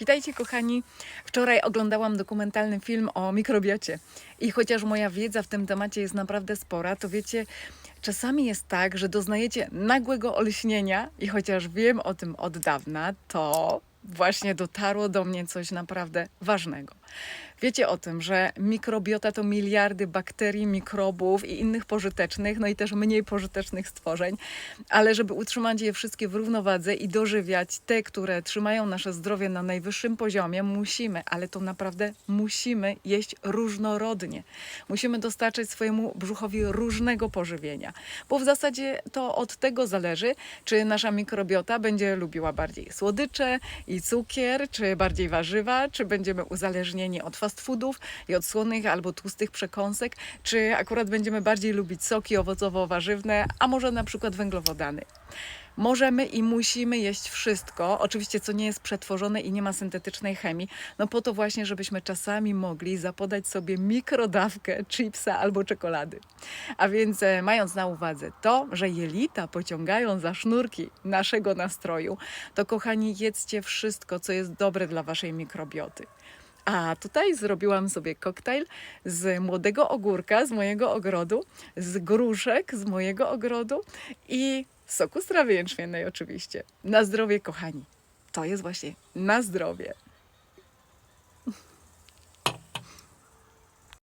Witajcie kochani. Wczoraj oglądałam dokumentalny film o mikrobiocie i chociaż moja wiedza w tym temacie jest naprawdę spora, to wiecie, czasami jest tak, że doznajecie nagłego olśnienia i chociaż wiem o tym od dawna, to właśnie dotarło do mnie coś naprawdę ważnego. Wiecie o tym, że mikrobiota to miliardy bakterii, mikrobów i innych pożytecznych, no i też mniej pożytecznych stworzeń, ale żeby utrzymać je wszystkie w równowadze i dożywiać te, które trzymają nasze zdrowie na najwyższym poziomie, musimy, ale to naprawdę musimy jeść różnorodnie. Musimy dostarczać swojemu brzuchowi różnego pożywienia, bo w zasadzie to od tego zależy, czy nasza mikrobiota będzie lubiła bardziej słodycze i cukier, czy bardziej warzywa, czy będziemy uzależnieni od fast foodów i od słonych albo tłustych przekąsek, czy akurat będziemy bardziej lubić soki owocowo-warzywne, a może na przykład węglowodany. Możemy i musimy jeść wszystko, oczywiście co nie jest przetworzone i nie ma syntetycznej chemii, no po to właśnie, żebyśmy czasami mogli zapodać sobie mikrodawkę chipsa albo czekolady. A więc e, mając na uwadze to, że jelita pociągają za sznurki naszego nastroju, to kochani jedzcie wszystko, co jest dobre dla waszej mikrobioty. A tutaj zrobiłam sobie koktajl z młodego ogórka z mojego ogrodu, z gruszek z mojego ogrodu i soku z jęczmiennej oczywiście. Na zdrowie, kochani. To jest właśnie na zdrowie.